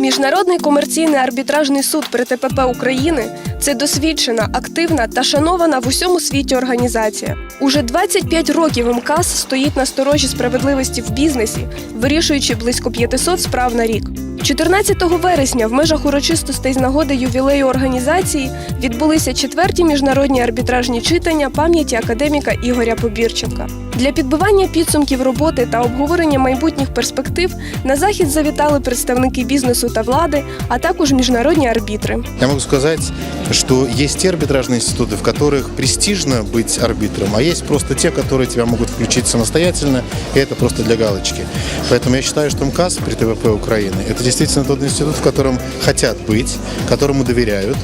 Міжнародний комерційний арбітражний суд при ТПП України це досвідчена, активна та шанована в усьому світі організація. Уже 25 років МКАС стоїть на сторожі справедливості в бізнесі, вирішуючи близько 500 справ на рік. 14 вересня в межах урочистостей з нагоди ювілею організації відбулися четверті міжнародні арбітражні читання пам'яті академіка Ігоря Побірченка. Для підбивання підсумків роботи та обговорення майбутніх перспектив на захід завітали представники бізнесу та влади, а також міжнародні арбітри. Я могу сказать, что есть те арбитражные институты, в которых престижно быть арбитром, а есть просто те, которые тебя могут включить самостоятельно, и это просто для галочки. Поэтому я считаю, что МКАС при ТВП Украины – это действительно тот институт, в котором хотят быть, которому доверяют,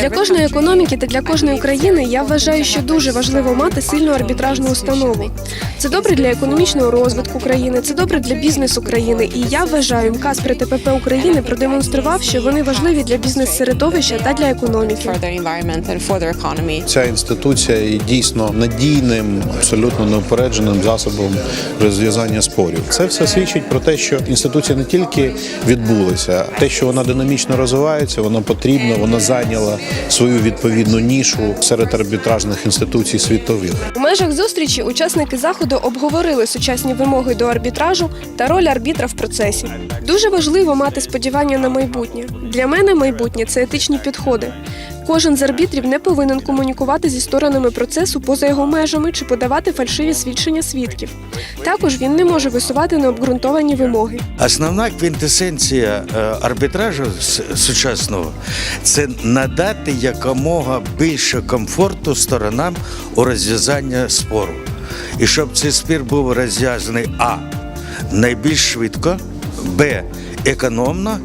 Для кожної економіки та для кожної країни я вважаю, що дуже важливо мати сильну арбітражну установу. Це добре для економічного розвитку країни, це добре для бізнесу країни. І я вважаю, МКАС при ТПП України продемонстрував, що вони важливі для бізнес-середовища та для економіки. Ця інституція є дійсно надійним, абсолютно неупередженим засобом розв'язання спорів. Це все свідчить про те, що інституція не тільки відбулася, те, що вона динамічно розвивається, вона потрібна, вона зайняла свою відповідну нішу серед арбітражних інституцій світових. У межах зустрічі учасники заходу обговорили сучасні вимоги до арбітражу та роль арбітра в процесі. Дуже важливо мати сподівання на майбутнє. Для мене майбутнє це етичні підходи. Кожен з арбітрів не повинен комунікувати зі сторонами процесу поза його межами чи подавати фальшиві свідчення свідків. Також він не може висувати необґрунтовані вимоги. Основна квінтесенція е, арбітражу сучасного це надати якомога більше комфорту сторонам у розв'язанні спору. І щоб цей спір був розв'язаний А найбільш швидко, Б економно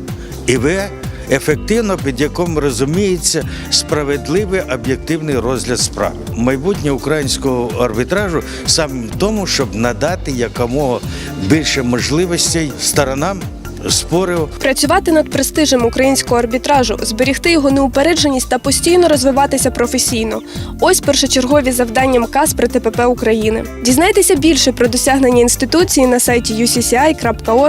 і В ефективно, під яким розуміється справедливий об'єктивний розгляд справи. Майбутнє українського арбітражу саме в тому, щоб надати якомога більше можливостей сторонам спорів Працювати над престижем українського арбітражу, зберігти його неупередженість та постійно розвиватися професійно. Ось першочергові завдання МКАС при ТПП України. Дізнайтеся більше про досягнення інституції на сайті ucci.org.ua.